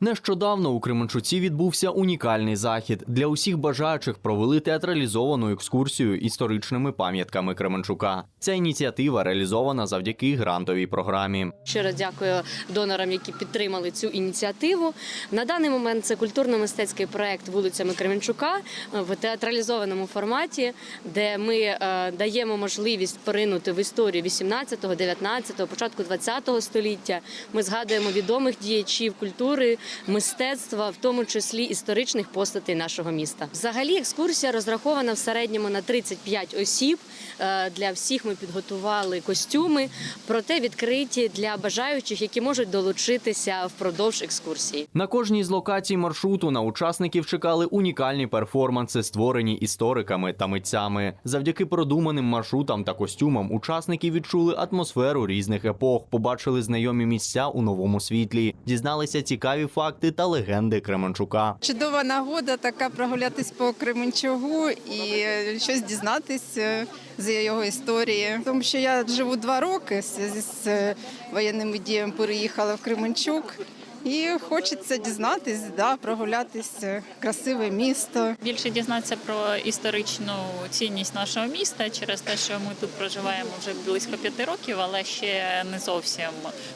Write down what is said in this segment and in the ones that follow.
Нещодавно у Кременчуці відбувся унікальний захід. Для усіх бажаючих провели театралізовану екскурсію історичними пам'ятками Кременчука. Ця ініціатива реалізована завдяки грантовій програмі. Щиро дякую донорам, які підтримали цю ініціативу. На даний момент це культурно-мистецький проект вулицями Кременчука е, в театралізованому форматі, де ми е, даємо можливість поринути в історію 18-го, 19-го, початку 20-го століття. Ми згадуємо відомих діячів культури, мистецтва, в тому числі історичних постатей нашого міста. Взагалі, екскурсія розрахована в середньому на 35 осіб. Е, Для всіх ми підготували костюми, проте відкриті для бажаючих, які можуть долучитися впродовж екскурсії. На кожній з локацій маршруту на учасників чекали унікальні перформанси, створені істориками та митцями. Завдяки продуманим маршрутам та костюмам учасники відчули атмосферу різних епох, побачили знайомі місця у новому світлі, дізналися цікаві факти та легенди Кременчука. Чудова нагода така прогулятись по Кременчугу і щось дізнатись е, з його історії. Тому що я живу два роки з е, воєнними діями переїхала в Кременчук. І хочеться дізнатись, да, прогулятись, е, красиве місто. більше дізнатися про історичну цінність нашого міста через те, що ми тут проживаємо вже близько п'яти років, але ще не зовсім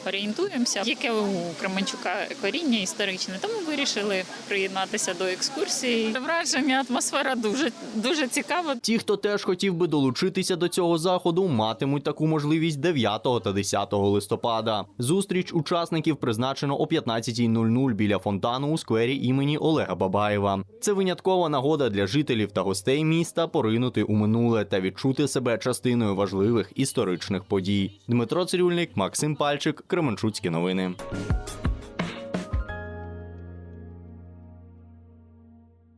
орієнтуємося. Яке у Кременчука коріння історичне, тому вирішили приєднатися до екскурсії. Враження атмосфера дуже дуже цікава. Ті, хто теж хотів би долучитися до цього заходу, матимуть таку можливість 9 та 10 листопада. Зустріч учасників призначено о 15.00 біля фонтану у сквері імені Олега Бабаєва. Це виняткова нагода для жителів та гостей міста поринути у минуле та відчути себе частиною важливих історичних подій. Дмитро Цирюльник, Максим Пальчик, Кременчуцькі новини.